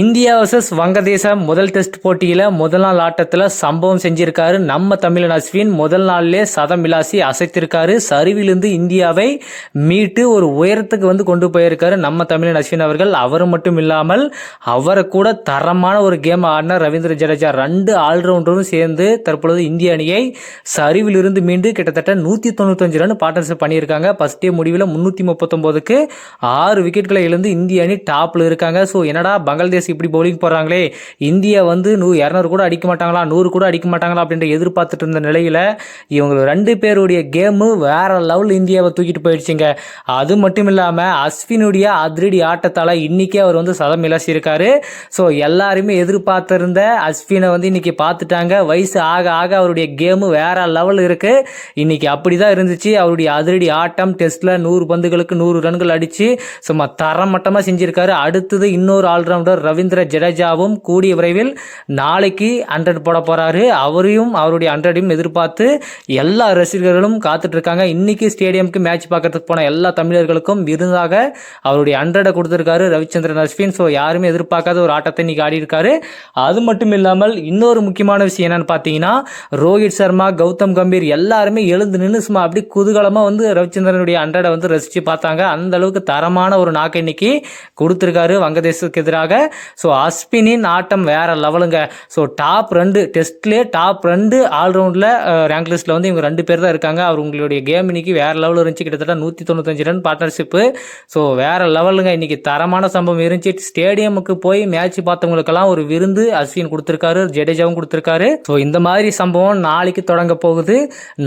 India versus வங்கதேசம் முதல் test போட்டியில் முதல் நாள் ஆட்டத்தில் சம்பவம் செஞ்சிருக்காரு நம்ம தமிழன் அஸ்வின். முதல் நாள்லே சதம் விளாசி அசைத்திருக்காரு. சரிவிலிருந்து இந்தியாவை மீட்டு ஒரு உயரத்துக்கு வந்து கொண்டு போயிருக்காரு நம்ம தமிழன் அஸ்வின் அவர்கள். அவர் மட்டும் இல்லாமல் அவரை கூட தரமான ஒரு கேம் ஆடின ரவீந்திர ஜடேஜா. ரெண்டு ஆல்ரவுண்டரும் சேர்ந்து தற்பொழுது இந்திய அணியை சரிவிலிருந்து மீண்டு கிட்டத்தட்ட நூற்றி தொண்ணூத்தஞ்சு ரன் பார்ட்னர்ஷிப் பண்ணியிருக்காங்க. ஃபர்ஸ்ட் டே முடிவில் முந்நூற்றி முப்பத்தொம்போதுக்கு ஆறு விக்கெட்களை இழந்து இந்திய அணி டாப்பில் இருக்காங்க. ஸோ என்னடா பங்களாதேஷ் இப்படி பவுலிங் போடுறாங்களே. இந்தியா வந்து நூ இரநூறு கூட அடிக்க மாட்டாங்களா? நூறு கூட அடிக்க மாட்டாங்களா? அப்படின்ற எதிர்பார்த்துட்டு இருந்த நிலையில் இவங்க ரெண்டு பேருடைய கேமு வேற லெவல் இந்தியாவை தூக்கிட்டு போயிடுச்சுங்க. அது மட்டும் இல்லாமல் அஸ்வினுடைய அதிரடி ஆட்டத்தால் இன்றைக்கே அவர் வந்து சதம் இழச்சிருக்காரு ஸோ எல்லாருமே எதிர்பார்த்திருந்த அஸ்வினை வந்து இன்னைக்கு பார்த்துட்டாங்க. வயசு ஆக ஆக அவருடைய கேமு வேற லெவல் இருக்குது இன்னைக்கு அப்படி தான் இருந்துச்சு. அவருடைய அதிரடி ஆட்டம் டெஸ்ட்டில் நூறு பந்துகளுக்கு நூறு ரன்கள் அடித்து சும்மா தரமட்டமாக செஞ்சிருக்காரு. அடுத்தது இன்னொரு ஆல்ரவுண்டர் ரவீந்திர ஜடேஜாவும் கூடிய விரைவில் நாளைக்கு ஹண்ட்ரட் போட போகிறாரு அவரையும் அவருடைய ஹண்ட்ரடையும் எதிர்பார்த்து எல்லா ரசிகர்களும் காத்துட்ருக்காங்க இன்றைக்கி ஸ்டேடியம்க்கு மேட்ச் பார்க்கறதுக்கு போன எல்லா தமிழர்களுக்கும் விருந்தாக அவருடைய ஹண்ட்ரடை கொடுத்துருக்காரு ரவிச்சந்திரன் அஸ்வின். ஸோ யாருமே எதிர்பார்க்காத ஒரு ஆட்டத்தை இன்றைக்கி ஆடியிருக்காரு. அது மட்டும் இல்லாமல் இன்னொரு முக்கியமான விஷயம் என்னென்னு பார்த்தீங்கன்னா ரோஹித் சர்மா கௌதம் கம்பீர் எல்லாருமே எழுந்து நின்று சும்மா அப்படி குதூகலமாக வந்து ரவிச்சந்திரனுடைய ஹண்ட்ரடை வந்து ரசித்து பார்த்தாங்க. அந்த அளவுக்கு தரமான ஒரு நாக்கை இன்னைக்கு கொடுத்துருக்காரு வங்கதேசத்துக்கு எதிராக. ஸோ அஸ்வினின் ஆட்டம் வேறு லெவலுங்க ஸோ டாப் ரெண்டு டெஸ்ட்லேயே டாப் ரெண்டு ஆல்ரவுண்டில் ரேங்க் லிஸ்ட்டில் வந்து இவங்க ரெண்டு பேர் தான் இருக்காங்க. அவர் உங்களுடைய கேம் இன்னைக்கு வேற லெவலில் இருந்துச்சு. கிட்டத்தட்ட நூற்றி தொண்ணூத்தஞ்சு ரன் பார்ட்னர்ஷிப்பு ஸோ வேற லெவலுங்க இன்னைக்கு தரமான சம்பவம் இருந்துச்சு. ஸ்டேடியமுக்கு போய் மேட்ச் பார்த்தவங்களுக்கெல்லாம் ஒரு விருந்து அஸ்வின் கொடுத்துருக்காரு ஜடேஜாவும் கொடுத்துருக்காரு. ஸோ இந்த மாதிரி சம்பவம் நாளைக்கு தொடங்க போகுது.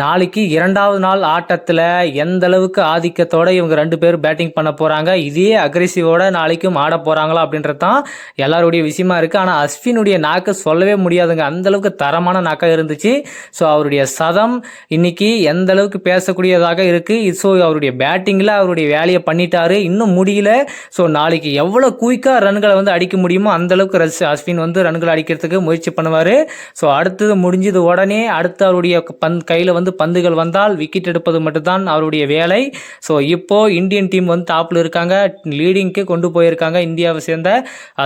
நாளைக்கு இரண்டாவது நாள் ஆட்டத்தில் எந்த அளவுக்கு ஆதிக்கத்தோட இவங்க ரெண்டு பேரும் பேட்டிங் பண்ண போகிறாங்க இதே அக்ரெசிவோட நாளைக்கும் ஆட போகிறாங்களா அப்படின்றது தான் எல்லாருடைய விஷயமா இருக்குது ஆனால் அஸ்வினுடைய நாக்கு சொல்லவே முடியாதுங்க. அந்த அளவுக்கு தரமான நாக்காக இருந்துச்சு. ஸோ அவருடைய சதம் இன்னைக்கு எந்த அளவுக்கு பேசக்கூடியதாக இருக்குது ஸோ அவருடைய பேட்டிங்கில் அவருடைய வேலையை பண்ணிட்டாரு. இன்னும் முடியல. ஸோ நாளைக்கு எவ்வளோ குயிக்காக ரன்களை வந்து அடிக்க முடியுமோ அந்த அளவுக்கு ரஸ் அஸ்வின் வந்து ரன்களை அடிக்கிறதுக்கு முயற்சி பண்ணுவார். ஸோ அடுத்தது முடிஞ்சது உடனே அடுத்து அவருடைய பந் கையில் வந்து பந்துகள் வந்தால் விக்கெட் எடுப்பது மட்டும்தான் அவருடைய வேலை. ஸோ இப்போது இந்தியன் டீம் வந்து டாப்பில் இருக்காங்க. லீடிங்க்கு கொண்டு போயிருக்காங்க. இந்தியாவை சேர்ந்த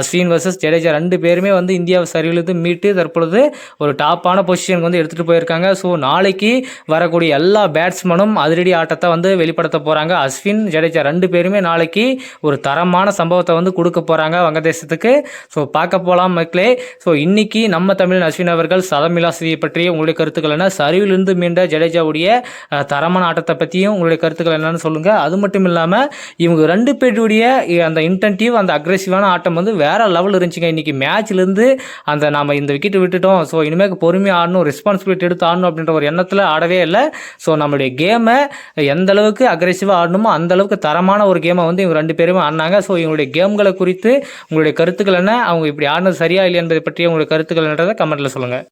அஸ்வின் வர்சஸ் ஜடேஜா ரெண்டு பேருமே வந்து இந்தியாவை சரிவிலிருந்து மீட்டு தற்பொழுது ஒரு டாப்பான பொசிஷனுக்கு வந்து எடுத்துகிட்டு போயிருக்காங்க. ஸோ நாளைக்கு வரக்கூடிய எல்லா பேட்ஸ்மேனும் அதிரடி ஆட்டத்தை வந்து வெளிப்படுத்த போகிறாங்க அஸ்வின் ஜடேஜா ரெண்டு பேருமே நாளைக்கு ஒரு தரமான சம்பவத்தை வந்து கொடுக்க போகிறாங்க வங்கதேசத்துக்கு. ஸோ பார்க்க போகலாம் மக்களே. ஸோ இன்றைக்கி நம்ம தமிழ் அஸ்வின் அவர்கள் சதமிலாசியை பற்றிய உங்களுடைய கருத்துக்கள் என்ன? சரிவிலிருந்து மீண்ட ஜடேஜாவுடைய தரமான ஆட்டத்தை பற்றியும் உங்களுடைய கருத்துக்கள் என்னன்னு சொல்லுங்கள் அது மட்டும் இல்லாமல் இவங்க ரெண்டு பேருடைய அந்த இன்டென்டிவ் அந்த அக்ரெசிவான ஆட்டம் வந்து வேறு வேறு லெவல் இருந்துச்சுங்க. இன்றைக்கி மேட்ச்லேருந்து அந்த நாம இந்த விக்கெட் விட்டுட்டோம். ஸோ இனிமேல் பொறுமையாக ஆடணும் ரெஸ்பான்சிபிலிட்டி எடுத்து ஆடணும் அப்படின்ற ஒரு எண்ணத்தில் ஆடவே இல்லை. ஸோ நம்மளுடைய கேமை எந்த அளவுக்கு அக்ரெசிவாக ஆடணுமோ அந்த அளவுக்கு தரமான ஒரு கேமை வந்து இவங்க ரெண்டு பேருமே ஆடினாங்க. ஸோ இவங்களுடைய கேம்களை குறித்து உங்களுடைய கருத்துக்கள் என்ன? அவங்க இப்படி ஆடினது சரியா இல்லை என்பதை பற்றி உங்களுடைய கருத்துக்கள் என்றதை கமெண்ட்டில் சொல்லுங்கள்